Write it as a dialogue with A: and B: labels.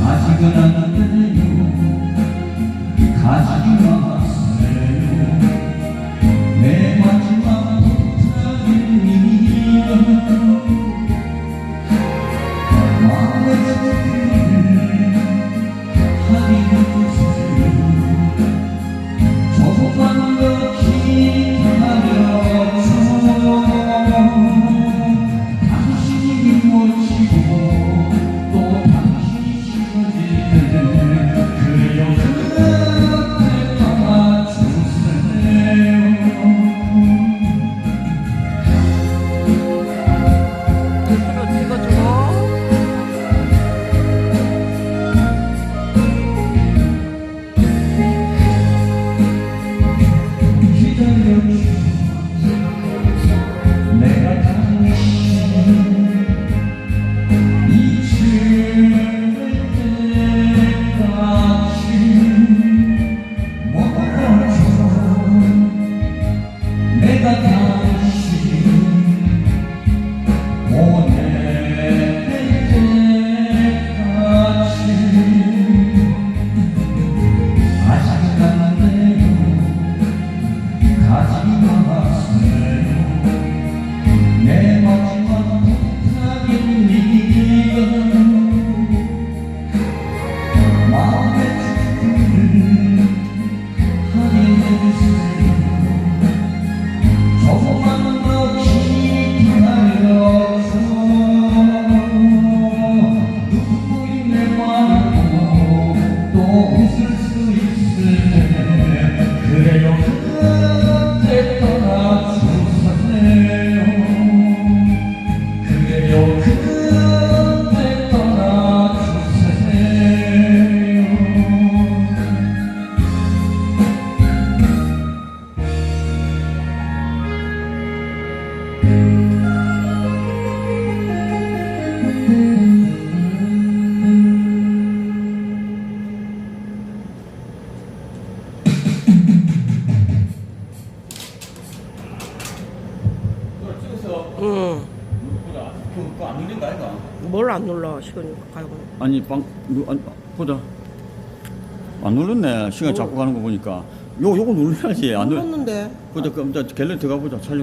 A: 아직은 안 끝났네 花 Oh.
B: 그안 눌린 거 아이가?
C: 뭘 안 눌러 시간이 가고.
B: 아니 방 누, 아니, 보자 안 눌렀네 시간 잡고 가는 거 보니까 요 요거 눌러야지 안 눌.
C: 눌렀는데.
B: 보자 그럼 갤러리 들어가 보자 촬영